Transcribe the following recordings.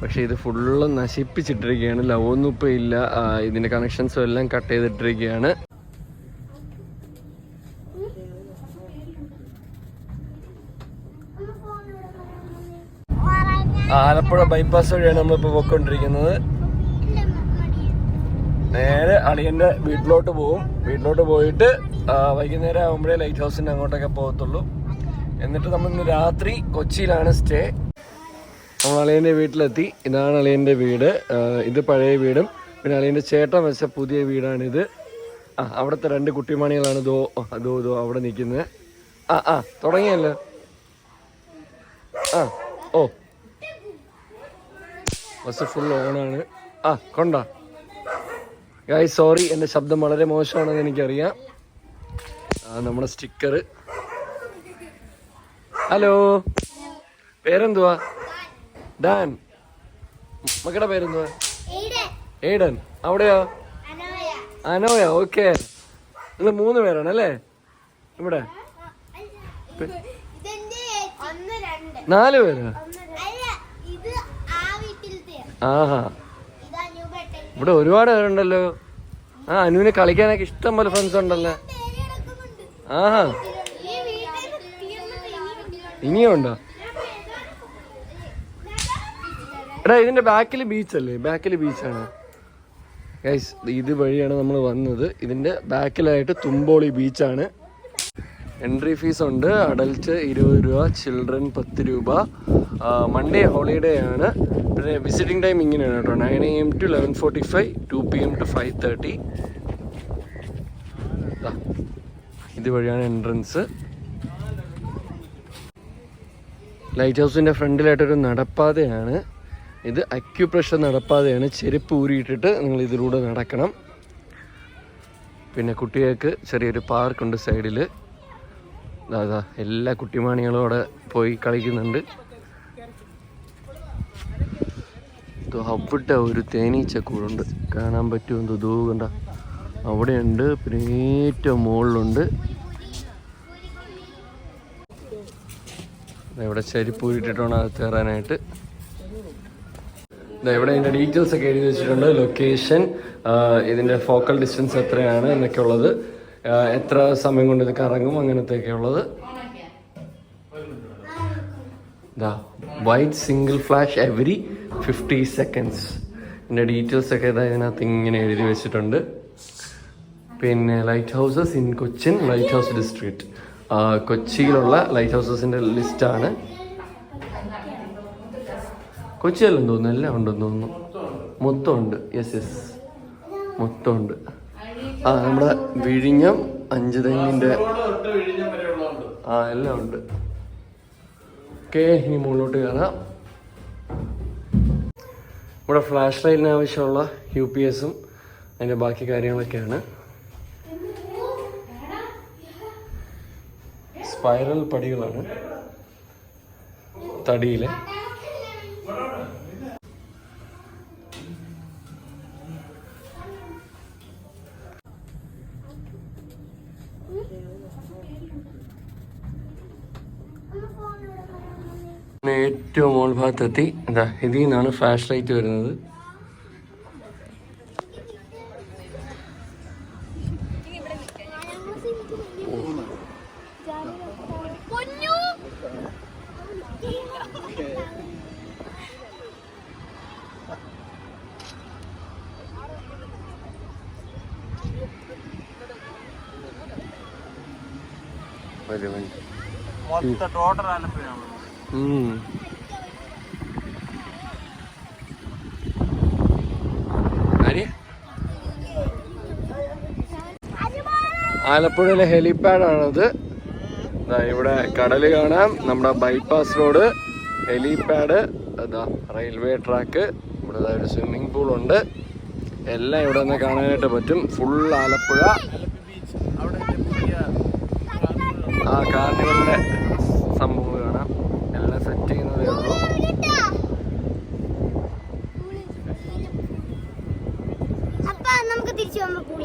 പക്ഷേ ഇത് ഫുള്ള് നശിപ്പിച്ചിട്ടിരിക്കുകയാണ്. ലവൊന്നും ഇപ്പോൾ ഇല്ല. ഇതിന്റെ കണക്ഷൻസും എല്ലാം കട്ട് ചെയ്തിട്ടിരിക്കുകയാണ്. ആലപ്പുഴ ബൈപ്പാസ് വഴിയാണ് നമ്മളിപ്പോൾ പോയിക്കൊണ്ടിരിക്കുന്നത്. നേരെ അളിയന്റെ വീട്ടിലോട്ട് പോവും. വീട്ടിലോട്ട് പോയിട്ട് വൈകുന്നേരം ആകുമ്പോഴേ ലൈറ്റ് ഹൗസിന്റെ അങ്ങോട്ടൊക്കെ പോകത്തുള്ളൂ. എന്നിട്ട് നമ്മൾ ഇന്ന് രാത്രി കൊച്ചിയിലാണ് സ്റ്റേ നമ്മൾ അളിയന്റെ വീട്ടിലെത്തി. ഇതാണ് അളിയന്റെ വീട്. ഇത് പഴയ വീടും. പിന്നെ അളിയന്റെ ചേട്ടൻ വെച്ച പുതിയ വീടാണിത്. ആ അവിടുത്തെ രണ്ട് കുട്ടിമണികളാണ് ദോ ദോ ദോ അവിടെ നിൽക്കുന്നത്. ആ ആ തുടങ്ങിയല്ലോ. ആ ഓ. ബസ് ഫുൾ ഓണാണ്. ആ കൊണ്ടാ. ഗായ് സോറി എന്റെ ശബ്ദം വളരെ മോശമാണെന്ന് എനിക്കറിയാം. നമ്മുടെ സ്റ്റിക്കർ ഹലോ. പേരെന്തുവാ? ഡാൻ. മക്കളുടെ പേരെന്തുവാ? ഏഡൻ അവിടെയോ? അനോയ ഓക്കെ. നിങ്ങൾ മൂന്ന് പേരാണ് അല്ലേ? ഇവിടെ. നാല് പേര്? ആഹാ. ഇവിടെ ഒരുപാട് പേരുണ്ടല്ലോ. ആ അനുവിന് കളിക്കാനൊക്കെ ഇഷ്ടം പോലെ ഫ്രണ്ട്സ് ഉണ്ടല്ലോ? ആഹാ. ഇനിയും ഉണ്ടോ? എടാ ഇതിന്റെ ബാക്കിൽ ബീച്ചല്ലേ ബാക്കിൽ ബീച്ചാണ് ഗൈസ് ഇത് വഴിയാണ് നമ്മൾ വന്നത്. ഇതിന്റെ ബാക്കിലായിട്ട് തുമ്പോളി ബീച്ചാണ് എൻട്രി ഫീസ് ഉണ്ട്. അഡൽറ്റ് ഇരുപത് രൂപ ചിൽഡ്രൻ പത്ത് രൂപ. മൺഡേ ഹോളിഡേ ആണ്. പിന്നെ വിസിറ്റിംഗ് ടൈം ഇങ്ങനെയാണ് കേട്ടോ. Nine A M to eleven forty five two P M to five thirty ഇതുവഴിയാണ് entrance light ഹൗസിന്റെ ഫ്രണ്ടിലായിട്ടൊരു നടപ്പാതയാണ്. ഇത് അക്യുപ്രഷർ നടപ്പാതെയാണ്. ചെരുപ്പ് ഊരിയിട്ടിട്ട് നിങ്ങൾ ഇതിലൂടെ നടക്കണം. പിന്നെ കുട്ടികൾക്ക് ചെറിയൊരു പാർക്കുണ്ട് സൈഡിൽ അതാ എല്ലാ കുട്ടിമാണികളും അവിടെ പോയി കളിക്കുന്നുണ്ട്. അവിടെ ഒരു തേനീച്ചക്കൂടുണ്ട്. കാണാൻ പറ്റുമെന്ന് ദൂകണ്ട അവിടെയുണ്ട്. പിന്നെ ഏറ്റവും മുകളിലുണ്ട്. ഇവിടെ ചരിപ്പൂരിട്ടിട്ടാണ് അത് കയറാനായിട്ട്. ദാ ഇവിടെ ഇതിന്റെ ഡീറ്റെയിൽസ് ഒക്കെ എഴുതി വെച്ചിട്ടുണ്ട്. ലൊക്കേഷൻ ഇതിന്റെ ഫോക്കൽ ഡിസ്റ്റൻസ് എത്രയാണ് എന്നൊക്കെ ഉള്ളത്. എത്ര സമയം കൊണ്ട് ഇത് കറങ്ങും അങ്ങനത്തെയൊക്കെ ഉള്ളത്. ദാ white single flash every fifty seconds ഇതിന്റെ ഡീറ്റെയിൽസ് ഒക്കെ ഇതാ ഇതിനകത്ത് ഇങ്ങനെ എഴുതി വെച്ചിട്ടുണ്ട്. പിന്നെ light houses in Cochin light house district കൊച്ചിയിലുള്ള light ഹൗസസിന്റെ ലിസ്റ്റാണ് കൊച്ചിയല്ലെന്ന് തോന്നുന്നു. എല്ലാം ഉണ്ടെന്ന് തോന്നുന്നു. മൊത്തം ഉണ്ട് യെസ് യെസ് മൊത്തം ഉണ്ട് ആ നമ്മുടെ വിഴിഞ്ഞം അഞ്ച് തെങ്ങിന്റെ ആ എല്ലാം ഉണ്ട്. ഓക്കെ ഇനി മുകളിലോട്ട് കയറാം നമ്മുടെ ഫ്ലാഷ് ലൈറ്റിന് ആവശ്യമുള്ള യു പി എസും അതിന്റെ ബാക്കി കാര്യങ്ങളൊക്കെയാണ്. സ്പൈറൽ പടികളാണ് തടിയിലെ പിന്നെ ഏറ്റവും മോൾ ഭാഗത്തെത്തി എന്താ ഇതിൽ നിന്നാണ് ഫ്ലാഷ് ലൈറ്റ് വരുന്നത്. മൊത്തം ടോട്ടൽ ആലപ്പുഴയാണ് ആലപ്പുഴയിലെ ഹെലിപാഡാണത്. ഇവിടെ കടൽ കാണാം. നമ്മുടെ ബൈപ്പാസ് റോഡ് ഹെലിപാഡ് അതാ റെയിൽവേ ട്രാക്ക് ഇവിടെ ഒരു സ്വിമ്മിംഗ് പൂൾ ഉണ്ട്. എല്ലാം ഇവിടെ നിന്ന് കാണാനായിട്ട് പറ്റും. ഫുൾ ആലപ്പുഴ. ആ കാർണിവലിന്റെ സംഭവം കാണാം. എല്ലാം സെറ്റ് ചെയ്യുന്നതേ ഉള്ളൂ. നമുക്ക് തിരിച്ചു പോകുമ്പോൾ കൂടി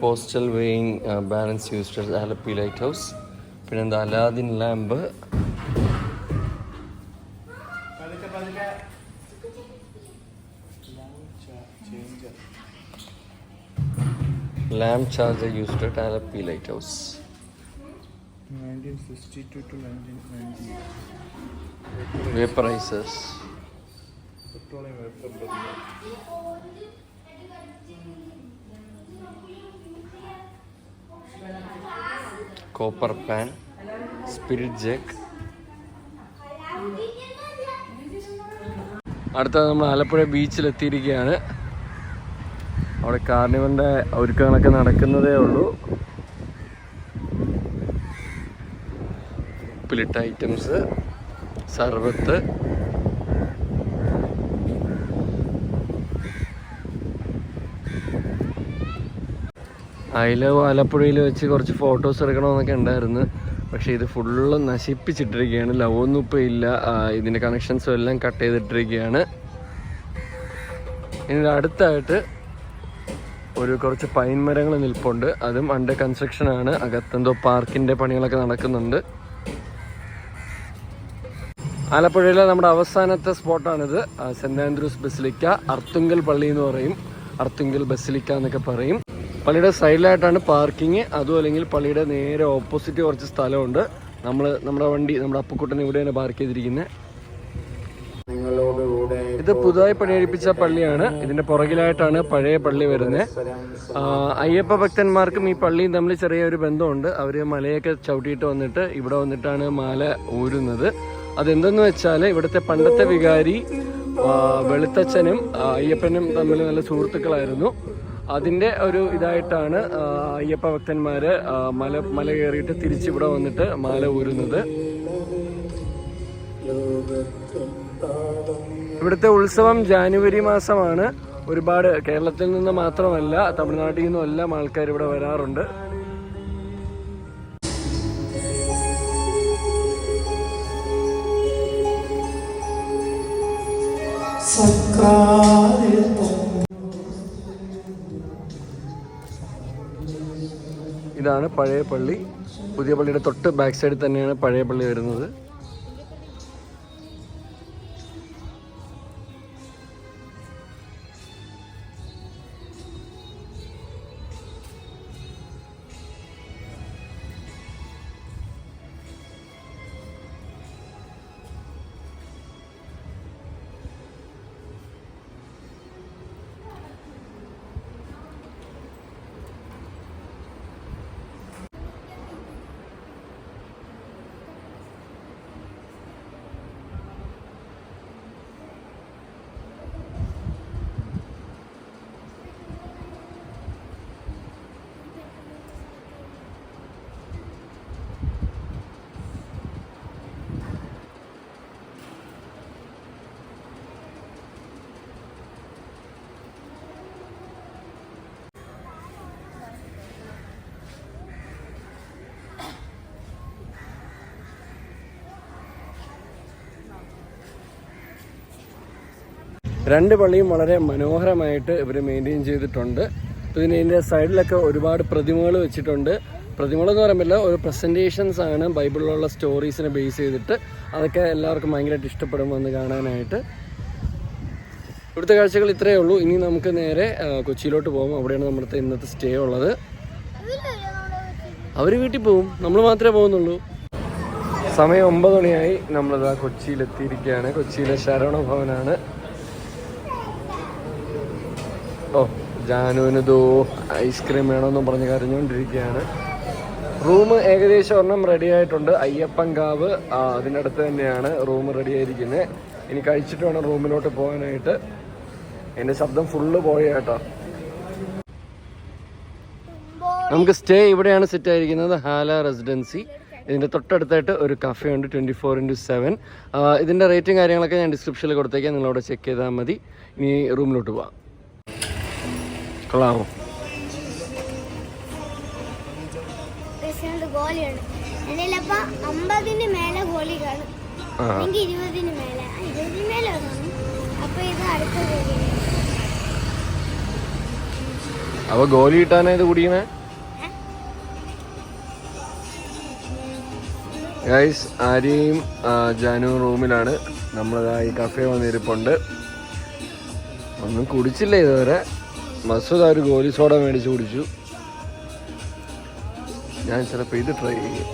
postal weighing balance യൂസ്റ്റർ Alleppey light house പിന്നെ എന്താ Aladdin lamp lamp charger used at Alleppey light house 1962 to 1990 vaporisers petroleum vapour copper pan spirit ജെക്ക് അടുത്ത നമ്മൾ ആലപ്പുഴ ബീച്ചിലെത്തിയിരിക്കുകയാണ്. അവിടെ കാർണിവലിന്റെ ഒരുക്കങ്ങളൊക്കെ നടക്കുന്നതേ ഉള്ളൂ. ഉപ്പിലിട്ട ഐറ്റംസ് സർബത്ത് ലവ് ആലപ്പുഴയിൽ വെച്ച് കുറച്ച് ഫോട്ടോസ് എടുക്കണമെന്നൊക്കെ ഉണ്ടായിരുന്നു. പക്ഷേ ഇത് ഫുള്ള് നശിപ്പിച്ചിട്ടിരിക്കുകയാണ്. ലവ് ഒന്നും ഇപ്പോൾ ഇല്ല. ഇതിന്റെ കണക്ഷൻസും എല്ലാം കട്ട് ചെയ്തിട്ടിരിക്കുകയാണ്. ഇനി അടുത്തായിട്ട് ഒരു കുറച്ച് പൈൻ മരങ്ങൾ നിൽപ്പുണ്ട്. അതും അണ്ടർ കൺസ്ട്രക്ഷൻ ആണ്. അകത്തെന്തോ പാർക്കിന്റെ പണികളൊക്കെ നടക്കുന്നുണ്ട്. ആലപ്പുഴയിലെ നമ്മുടെ അവസാനത്തെ സ്പോട്ടാണിത്. സെന്റ് ആൻഡ്രൂസ് ബസിലിക്ക അർത്തുങ്കൽ പള്ളി എന്ന് പറയും. അർത്തുങ്കൽ ബസിലിക്ക എന്നൊക്കെ പറയും. പള്ളിയുടെ സൈഡിലായിട്ടാണ് പാർക്കിങ് അതും അല്ലെങ്കിൽ പള്ളിയുടെ നേരെ ഓപ്പോസിറ്റ് കുറച്ച് സ്ഥലമുണ്ട്. നമ്മൾ നമ്മുടെ വണ്ടി നമ്മുടെ അപ്പുക്കുട്ടൻ ഇവിടെയാണ് പാർക്ക് ചെയ്തിരിക്കുന്നത് ഇത് പുതുതായി പണിയടിപ്പിച്ച പള്ളിയാണ്. ഇതിന്റെ പുറകിലായിട്ടാണ് പഴയ പള്ളി വരുന്നത് അയ്യപ്പ ഭക്തന്മാർക്കും ഈ പള്ളിയും തമ്മിൽ ചെറിയൊരു ബന്ധമുണ്ട്. അവർ മലയൊക്കെ ചവിട്ടിയിട്ട് വന്നിട്ട് ഇവിടെ വന്നിട്ടാണ് മാല ഊരുന്നത്. അതെന്തെന്ന് വെച്ചാൽ ഇവിടുത്തെ പണ്ടത്തെ വികാരി വെളുത്തച്ഛനും അയ്യപ്പനും തമ്മിൽ നല്ല സുഹൃത്തുക്കളായിരുന്നു. അതിന്റെ ഒരു ഇതായിട്ടാണ് അയ്യപ്പ ഭക്തന്മാർ മല മല കയറിയിട്ട് തിരിച്ചിവിടെ വന്നിട്ട് മാല ഊരുന്നത്. ഇവിടുത്തെ ഉത്സവം ജാനുവരി മാസമാണ്. ഒരുപാട് കേരളത്തിൽ നിന്ന് മാത്രമല്ല തമിഴ്നാട്ടിൽ നിന്നും എല്ലാം ആൾക്കാർ ഇവിടെ വരാറുണ്ട്. ഇതാണ് പഴയ പള്ളി. പുതിയ പള്ളിയുടെ തൊട്ട് ബാക്ക് സൈഡിൽ തന്നെയാണ് പഴയ പള്ളി വരുന്നത്. രണ്ട് പള്ളിയും വളരെ മനോഹരമായിട്ട് ഇവർ മെയിന്റെയിൻ ചെയ്തിട്ടുണ്ട്. പിന്നെ ഇതിന്റെ സൈഡിലൊക്കെ ഒരുപാട് പ്രതിമകൾ വെച്ചിട്ടുണ്ട്. പ്രതിമകളെന്ന് പറയുമ്പോൾ ഒരു പ്രസന്റേഷൻസ് ആണ് ബൈബിളിലുള്ള സ്റ്റോറീസിനെ ബേസ് ചെയ്തിട്ട് അതൊക്കെ എല്ലാവർക്കും ഭയങ്കരമായിട്ട് ഇഷ്ടപ്പെടും വന്ന് കാണാനായിട്ട്. ഇവിടുത്തെ കാഴ്ചകൾ ഇത്രയേ ഉള്ളൂ. ഇനി നമുക്ക് നേരെ കൊച്ചിയിലോട്ട് പോകും അവിടെയാണ് നമ്മുടെ ഇന്നത്തെ സ്റ്റേ ഉള്ളത്. അവർ വീട്ടിൽ പോവും. നമ്മൾ മാത്രമേ പോകുന്നുള്ളൂ. സമയം ഒമ്പത് മണിയായി. നമ്മളിതാ കൊച്ചിയിലെത്തിയിരിക്കുകയാണ്. കൊച്ചിയിലെ ശരവണ ഭവനാണ് ഓ ജാനുവിന് ദോ ഐസ്ക്രീം വേണമെന്നും പറഞ്ഞ് കരഞ്ഞുകൊണ്ടിരിക്കുകയാണ് റൂം ഏകദേശം ഒരെണ്ണം റെഡി ആയിട്ടുണ്ട്. അയ്യപ്പൻകാവ് അടുത്ത് തന്നെയാണ് റൂം റെഡി ആയിരിക്കുന്നത് ഇനി കഴിച്ചിട്ട് വേണം റൂമിലോട്ട് പോകാനായിട്ട്. എന്റെ ശബ്ദം ഫുള്ള് പോയേട്ടോ നമുക്ക് സ്റ്റേ ഇവിടെയാണ് സെറ്റ് ആയിരിക്കുന്നത്. ഹാല റെസിഡൻസി. ഇതിന്റെ തൊട്ടടുത്തായിട്ട് ഒരു കഫേ ഉണ്ട് ട്വന്റി ഫോർ ഇന്റു സെവൻ ഇതിന്റെ റേറ്റും കാര്യങ്ങളൊക്കെ ഞാൻ ഡിസ്ക്രിപ്ഷനിൽ കൊടുത്തേക്കാം. നിങ്ങളവിടെ ചെക്ക് ചെയ്താൽ മതി. ഇനി റൂമിലോട്ട് പോവാം. കൊള്ളാമോ ഗോലിയുണ്ട് ഗോലി കാണും. എനിക്ക് അപ്പൊ ഇത് അടുത്ത ഗോലി കിട്ടാനാ ഇത് കുടിക്കണേ ഗൈസ് ആര്യയും ജാനു റൂമിലാണ്. നമ്മളതായി ഈ കഫേ വന്നിരിപ്പുണ്ട്. ഒന്നും കുടിച്ചില്ല ഇതുവരെ. മസൂദ് ആ ഒരു ഗോലി സോഡ മേടിച്ച് കുടിച്ചു. ഞാൻ ചിലപ്പോൾ ഇത് ട്രൈ ചെയ്യും.